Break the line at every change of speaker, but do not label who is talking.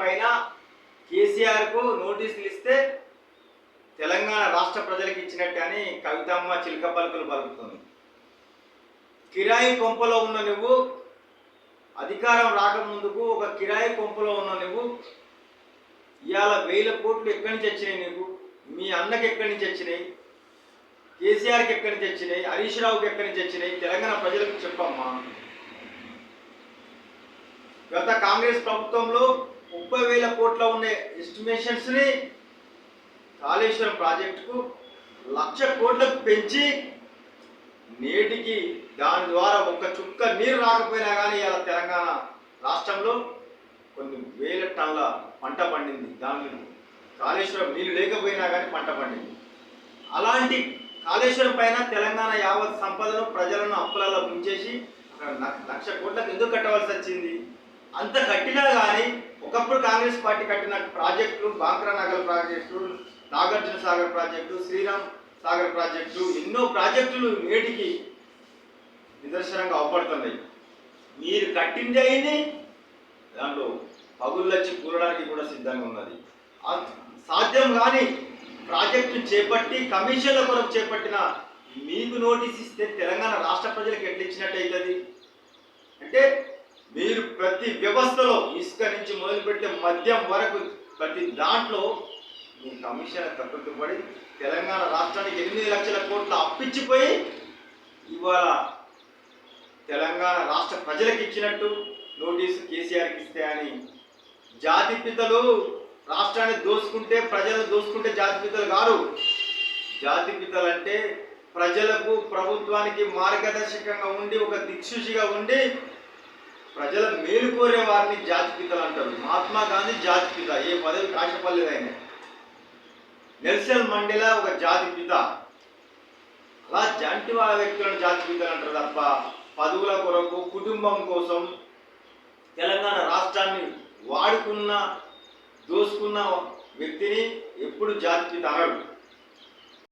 పైన కేసీఆర్కు నోటీసులు ఇస్తే తెలంగాణ రాష్ట్ర ప్రజలకు ఇచ్చినట్టు అని కవితమ్మ చిలక పలుకులు పలుకుతుంది. కిరాయి కొంపలో ఉన్న నువ్వు అధికారం రాకముందుకు ఒక కిరాయి కొంపలో ఉన్న నువ్వు ఇవాళ వేల కోట్లు ఎక్కడి నుంచి వచ్చినాయి నీకు? మీ అన్నకి ఎక్కడి నుంచి వచ్చినాయి? కేసీఆర్కి ఎక్కడి నుంచి వచ్చినాయి? హరీష్ రావుకి ఎక్కడి నుంచి వచ్చినాయి? తెలంగాణ ప్రజలకు చెప్పమ్మా. గత కాంగ్రెస్ ప్రభుత్వంలో ముప్పై వేల కోట్ల ఉండే ఎస్టిమేషన్స్ని కాళేశ్వరం ప్రాజెక్టుకు లక్ష కోట్లకు పెంచి నేటికి దాని ద్వారా ఒక్క చుక్క నీరు రాకపోయినా కానీ ఇలా తెలంగాణ రాష్ట్రంలో కొన్ని వేల టన్నుల పంట పండింది. దాని కాళేశ్వరం నీళ్ళు లేకపోయినా కానీ పంట పండింది. అలాంటి కాళేశ్వరం పైన తెలంగాణ యావత్ సంపదను ప్రజలను అప్పులలో ముంచేసి అక్కడ లక్ష కోట్లకు ఎందుకు కట్టవలసి వచ్చింది? అంత కట్టినా కానీ ఒకప్పుడు కాంగ్రెస్ పార్టీ కట్టిన ప్రాజెక్టులు Bhakra Nagar project Nagarjuna Sagar project Sriram Sagar project ఎన్నో ప్రాజెక్టులు నేటికి నిదర్శనంగా అవపడుతున్నాయి. మీరు కట్టింది అయింది దాంట్లో పగుళ్ళొచ్చి కూరడానికి కూడా సిద్ధంగా ఉన్నది. సాధ్యం కానీ ప్రాజెక్టు చేపట్టి కమిషన్ల కొరకు చేపట్టిన మీకు నోటీస్ ఇస్తే తెలంగాణ రాష్ట్ర ప్రజలకు ఎట్లా ఇచ్చినట్టు అవుతుంది? అంటే మీరు ప్రతి వ్యవస్థలో ఇసుక నుంచి మొదలుపెట్టే మద్యం వరకు ప్రతి దాంట్లో మీ కమిషన్ కట్టుబడి తెలంగాణ రాష్ట్రానికి ఎనిమిది లక్షల కోట్ల అప్పించిపోయి ఇవాళ తెలంగాణ రాష్ట్ర ప్రజలకు ఇచ్చినట్టు నోటీసు కేసీఆర్కి ఇస్తే అని జాతి పితలు రాష్ట్రాన్ని దోసుకుంటే ప్రజలు దోసుకుంటే జాతి పితలు కారు. జాతి పితలు అంటే ప్రజలకు ప్రభుత్వానికి మార్గదర్శకంగా ఉండి ఒక దిక్సూచిగా ఉండి ప్రజల మేలు కోరే వారిని జాతిపితలు అంటారు. మహాత్మా గాంధీ జాతిపిత. ఏ పదవి కాశపల్లిదైనా నెల్సన్ మండేలా ఒక జాతిపిత. అలా జంటి వాళ్ళ వ్యక్తులను జాతిపితలు అంటారు తప్ప పదవుల కొరకు కుటుంబం కోసం తెలంగాణ రాష్ట్రాన్ని వాడుకున్న దోసుకున్న వ్యక్తిని ఎప్పుడు జాతిపిత అనరు